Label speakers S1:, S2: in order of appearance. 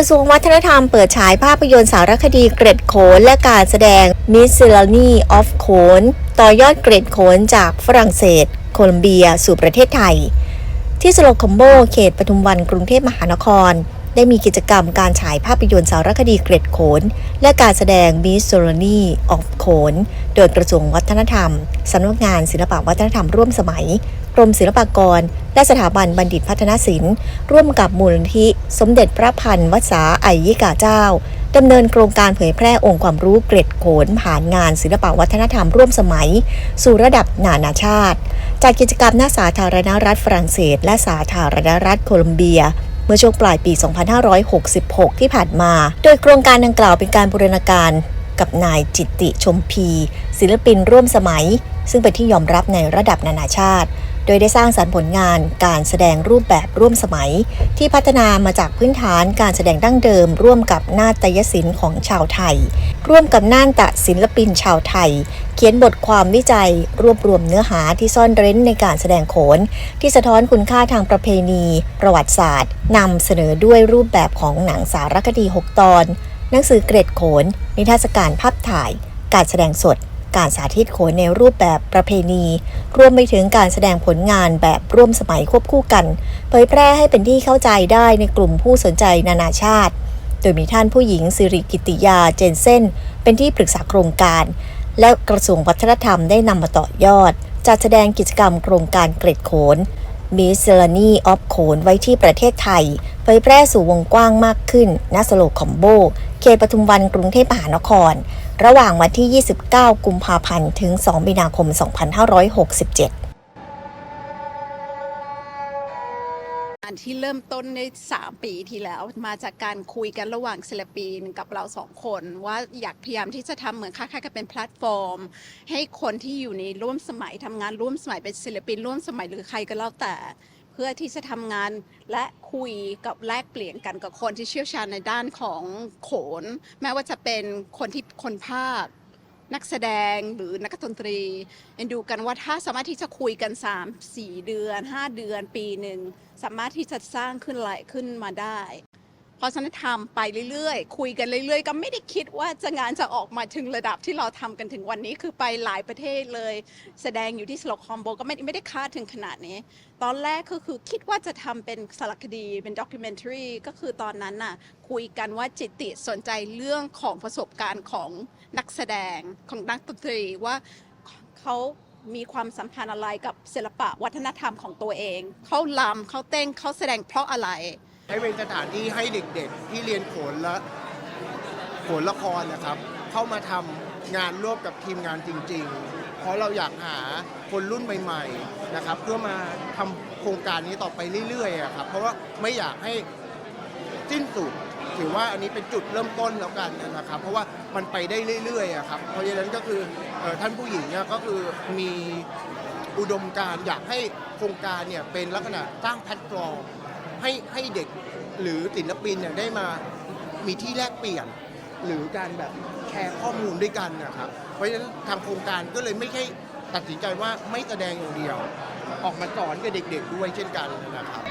S1: ระทรวงวัฒนธรรมเปิดฉายภาพยนตร์สารคดีเกร็ดโขนและการแสดง Miscellany of โขนต่อยอดเกร็ดโขนจากฝรั่งเศส โคลัมเบีย สู่ประเทศไทย ที่สโลคอมโบเขตปทุมวันกรุงเทพมหานคร ได้มีกิจกรรมการฉายภาพยนตร์สารคดีเกร็ดโขน และการแสดง Miscellany of โขนโดยกระทรวงวัฒนธรรมสำนักงานศิลปวัฒนธรรมร่วมสมัย กรมศิลปากร และสถาบันบัณฑิตพัฒนศิลป์ ร่วมกับมูลนิธิ สมเด็จพระพันวษาไอยิกาเจ้าดำเนินโครงการเผยแพร่องค์ความรู้เกร็ดโขน ผ่านงานศิลปวัฒนธรรมร่วมสมัย สู่ระดับนานาชาติ จากกิจกรรมหน้าสาธารณรัฐฝรั่งเศส และสาธารณรัฐโคลอมเบียเมื่อช่วงปลายปี 2566 ที่ผ่านมา โดยโครงการดังกล่าวเป็นการบูรณาการกับนายจิตติชมพี ศิลปินร่วมสมัย ซึ่งเป็นที่ยอมรับในระดับนานาชาติ ดยได้สร้างสรรค์ผลงานการแสดงรูปแบบร่วมสมัย ที่พัฒนามาจากพื้นฐานการแสดงดั้งเดิม ร่วมกับนาฏยศิลป์ของชาวไทย ร่วมกับน่านตะศิลปินชาวไทย เขียนบทความวิจัย รวบรวมเนื้อหาที่ซ่อนเร้นในการแสดงโขน ที่สะท้อนคุณค่าทางประเพณี ประวัติศาสตร์นำเสนอด้วยรูปแบบของหนังสารคดี 6 ตอน หนังสือเกร็ดโขน นิทรรศการภาพถ่าย การแสดงสด การสาธิตโขนในรูปแบบประเพณี รวมไปถึงการแสดงผลงานแบบร่วมสมัยควบคู่กัน เผยแพร่ให้เป็นที่เข้าใจได้ในกลุ่มผู้สนใจนานาชาติ โดยมีท่านผู้หญิงสิริกิติยาเจนเซนเป็นที่ปรึกษาโครงการ และกระทรวงวัฒนธรรมได้นำมาต่อยอด จัดแสดงกิจกรรมโครงการเกร็ดโขนมิสเซลานีออฟโขนไว้ที่ประเทศไทยเผยแพร่สู่วงกว้างมากขึ้นณสโลคอมโบ เขตปทุมวันกรุงเทพมหานคร ระหว่างวันที่ 29 กุมภาพันธ์ถึง 2 มีนาคม 2567
S2: อันที่เริ่มต้นในสามปีที่แล้ว มาจากการคุยกันระหว่างศิลปินกับเราสองคน ว่าอยากพยายามที่จะทำเหมือนคล้ายๆกับเป็นแพลตฟอร์ม ให้คนที่อยู่ในร่วมสมัยทำงานร่วมสมัยเป็นศิลปินร่วมสมัยหรือใครก็แล้วแต่ พื่อที่จะทำงานและคุยกับแลกเปลี่ยนกันกับคนที่เชี่ยวชาญในด้านของโขน แม้ว่าจะเป็นคนที่คนภาค นักแสดงหรือนักดนตรีเอ็นดูกันว่าถ้าสามารถที่จะคุยกัน 3 4 เดือน 5 เดือน ปีหนึ่งสามารถที่จะสร้างขึ้นไหลขึ้นมาได้ เพราะฉะนั้นทำไปเรื่อยๆ คุยกันเรื่อยๆ ก็ไม่ได้คิดว่าจะงานจะออกมาถึงระดับที่เราทำกันถึงวันนี้คือไปหลายประเทศเลย แสดงอยู่ที่สโลคอมโบก็ไม่ไม่ได้คาดถึงขนาดนี้ ตอนแรกก็คือคิดว่าจะทำเป็นสารคดีเป็นด็อกิเมนทรีก็คือตอนนั้นน่ะคุยกันว่าจิตติสนใจเรื่องของประสบการณ์ของนักแสดงของนักดนตรีว่าเขามีความสัมพันธ์อะไรกับศิลปะวัฒนธรรมของตัวเอง เขาลำเขาเต้นเขาแสดงเพราะอะไร
S3: ให้เป็นสถานที่ให้เด็กๆ ที่เรียนโขนและโขนละครนะครับ เข้ามาทำงานร่วมกับทีมงานจริง ๆ เพราะเราอยากหาคนรุ่นใหม่ๆนะครับ เพื่อมาทำโครงการนี้ต่อไปเรื่อยๆอะครับเพราะว่าไม่อยากให้ สิ้นสุดถือว่าอันนี้เป็นจุดเริ่มต้นแล้วกันนะครับ เพราะว่ามันไปได้เรื่อยๆอะครับ เพราะฉะนั้นก็คือเอ่อท่านผู้หญิงเนี่ยก็คือมีอุดมการณ์อยากให้โครงการเนี่ยเป็นลักษณะสร้างแพลตฟอร์ม ให้ให้เด็กหรือศิลปินเนี่ยได้มามีที่แลกเปลี่ยน หรือการแบบแชร์ข้อมูลด้วยกันนะครับ เพราะฉะนั้นทางโครงการก็เลยไม่ใช่ตัดสินใจว่าไม่แสดงอย่างเดียว ออกมาสอนกับเด็กๆด้วยเช่นกันนะครับ